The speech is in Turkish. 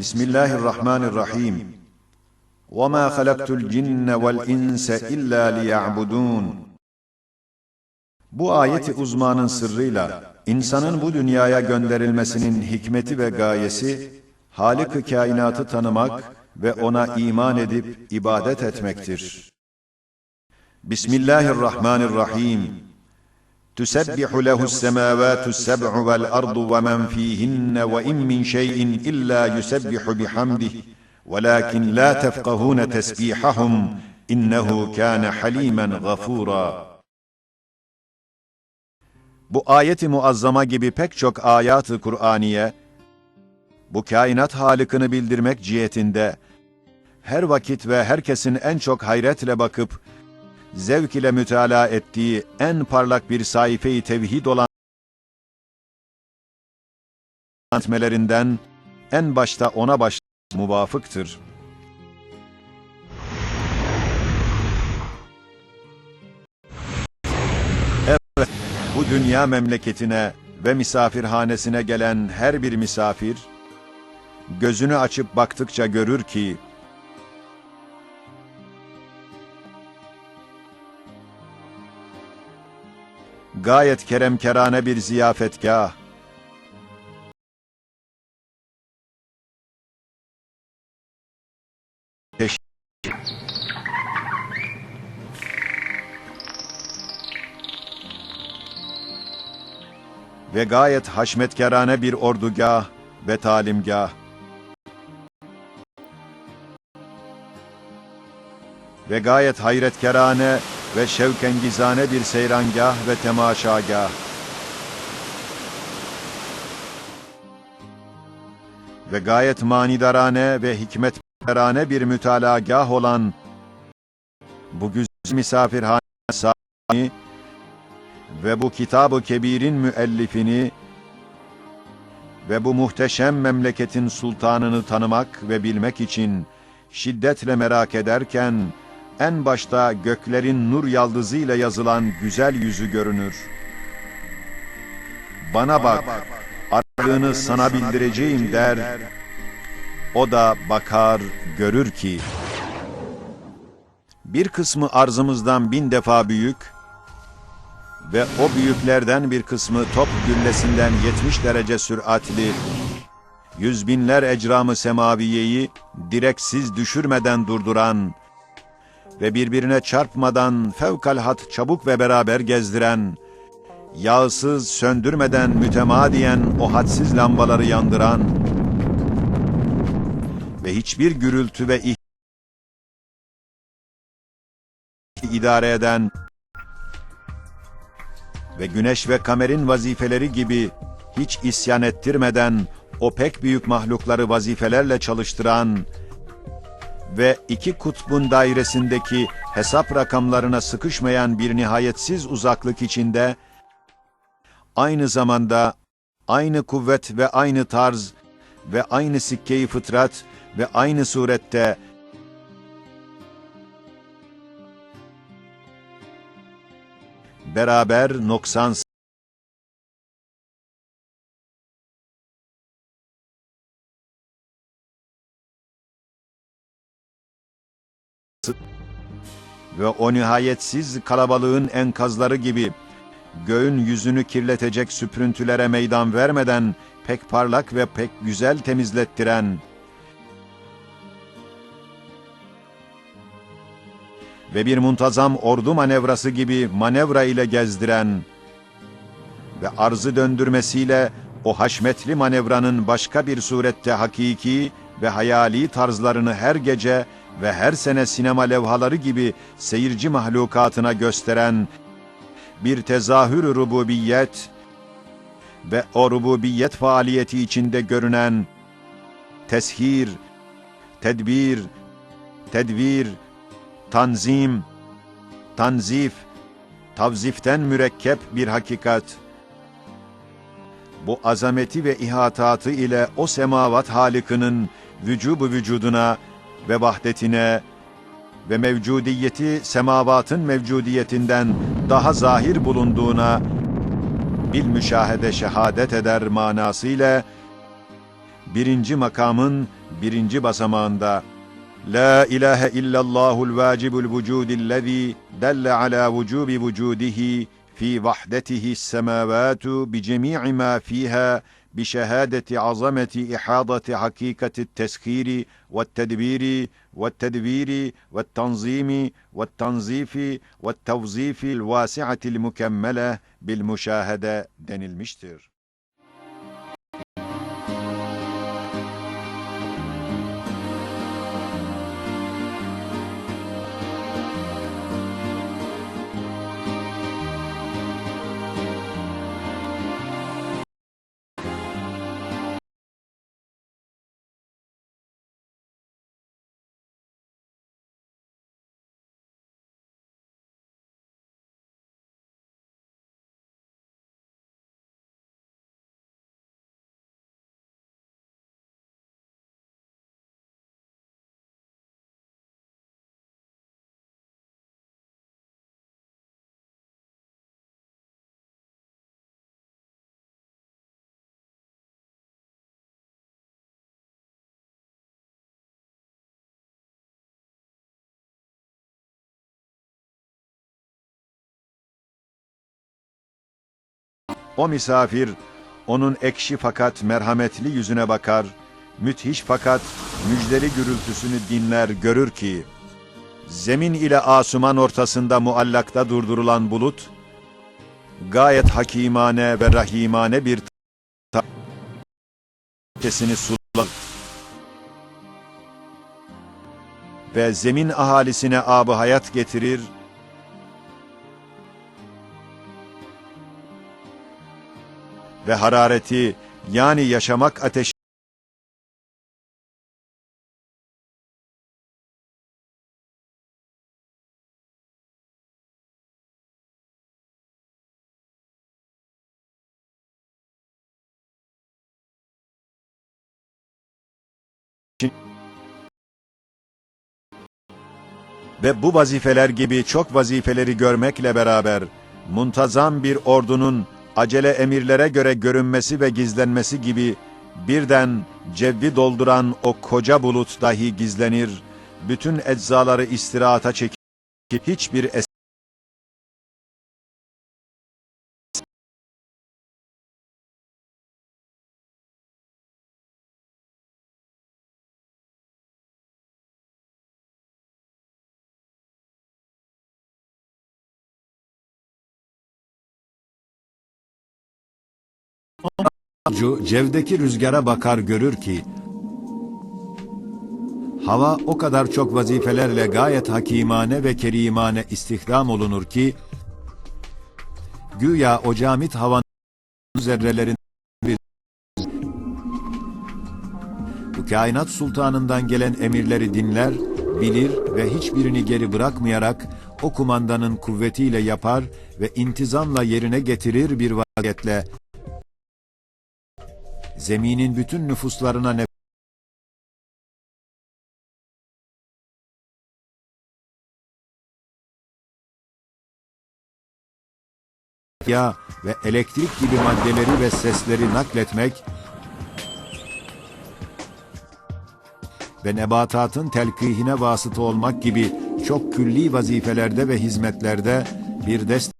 Bismillahirrahmanirrahim. وَمَا خَلَقْتُ الْجِنَّ وَالْاِنْسَ اِلَّا لِيَعْبُدُونَ Bu ayeti uzmanın sırrıyla insanın bu dünyaya gönderilmesinin hikmeti ve gayesi Halık-ı kainatı tanımak ve ona iman edip ibadet etmektir. Bismillahirrahmanirrahim. تسبح له السماوات السبع والأرض ومن فيهن وإن من شيء إلا يسبح بحمده ولكن لا تفقهون تسبيحهم إنه كان حليما غفورا Bu ayeti muazzama gibi pek çok ayat-ı Kur'aniye, bu kainat halikini bildirmek cihetinde, her vakit ve herkesin en çok hayretle bakıp, zevk ile mütalaa ettiği en parlak bir sayfe-i tevhid olan etmelerinden en başta ona baş muvafıktır. Evet, bu dünya memleketine ve misafirhanesine gelen her bir misafir, gözünü açıp baktıkça görür ki, gayet keremkerane bir ziyafetgah, ve gayet haşmetkerane bir ordugah ve talimgah, ve gayet hayretkerane ve şevkengizane bir seyrangah ve temaşagah. Ve gayet manidarane ve hikmetperane bir mütalagah olan bu güzel misafirhane sahibini ve bu kitab-ı kebirin müellifini ve bu muhteşem memleketin sultanını tanımak ve bilmek için şiddetle merak ederken, en başta göklerin nur yaldızıyla yazılan güzel yüzü görünür. Bana bak, aradığını sana bildireceğim der. O da bakar, görür ki, bir kısmı arzımızdan bin defa büyük ve o büyüklerden bir kısmı top güllesinden 70 derece süratli, yüz binler ecramı semaviyeyi direksiz düşürmeden durduran ve birbirine çarpmadan fevkalhat çabuk ve beraber gezdiren, yağsız söndürmeden mütemadiyen o hadsiz lambaları yandıran ve hiçbir gürültü ve idare eden ve güneş ve kamerin vazifeleri gibi hiç isyan ettirmeden o pek büyük mahlukları vazifelerle çalıştıran ve iki kutbun dairesindeki hesap rakamlarına sıkışmayan bir nihayetsiz uzaklık içinde, aynı zamanda aynı kuvvet ve aynı tarz ve aynı sikkeyi fıtrat ve aynı surette beraber noksan ve o nihayetsiz kalabalığın enkazları gibi göğün yüzünü kirletecek süprüntülere meydan vermeden pek parlak ve pek güzel temizlettiren ve bir muntazam ordu manevrası gibi manevra ile gezdiren ve arzı döndürmesiyle o haşmetli manevranın başka bir surette hakiki ve hayali tarzlarını her gece ve her sene sinema levhaları gibi seyirci mahlukatına gösteren bir tezahür rububiyet ve o rububiyet faaliyeti içinde görünen teshir, tedbir, tedvir, tanzim, tanzif, tavziften mürekkep bir hakikat. Bu azameti ve ihatatı ile o semavat halikinin vücubu vücuduna ve vahdetine ve mevcudiyeti semavatın mevcudiyetinden daha zahir bulunduğuna bil müşahede şehadet eder manasıyla birinci makamın birinci basamağında La ilahe illallahul vacibul vücudillezî delle ala vücubi vücudihi fi vahdetihi semavatu bi cemii ma fiha bi şehadeti azameti ihadati hakikati teskiri ve tedbiri ve tedbiri ve tanzimi ve tanzifi ve O misafir, onun ekşi fakat merhametli yüzüne bakar, müthiş fakat müjdeli gürültüsünü dinler, görür ki, zemin ile asuman ortasında muallakta durdurulan bulut, gayet hakimane ve rahimane bir kesini sular ve zemin ahalisine abı hayat getirir, ve harareti yani yaşamak ateşi ve bu vazifeler gibi çok vazifeleri görmekle beraber muntazam bir ordunun acele emirlere göre görünmesi ve gizlenmesi gibi birden cevvi dolduran o koca bulut dahi gizlenir, bütün eczaları istirahata çekip hiçbir es Cu cevdeki rüzgara bakar görür ki hava o kadar çok vazifelerle gayet hakimane ve kerimane istihdam olunur ki güya o camit havanın zerrelerin bu kainat sultanından gelen emirleri dinler, bilir ve hiçbirini geri bırakmayarak o kumandanın kuvvetiyle yapar ve intizamla yerine getirir bir vaziyetle zeminin bütün nüfuslarına ne ya ve elektrik gibi maddeleri ve sesleri nakletmek ve nebatatın telkihine vasıta olmak gibi çok külli vazifelerde ve hizmetlerde bir dest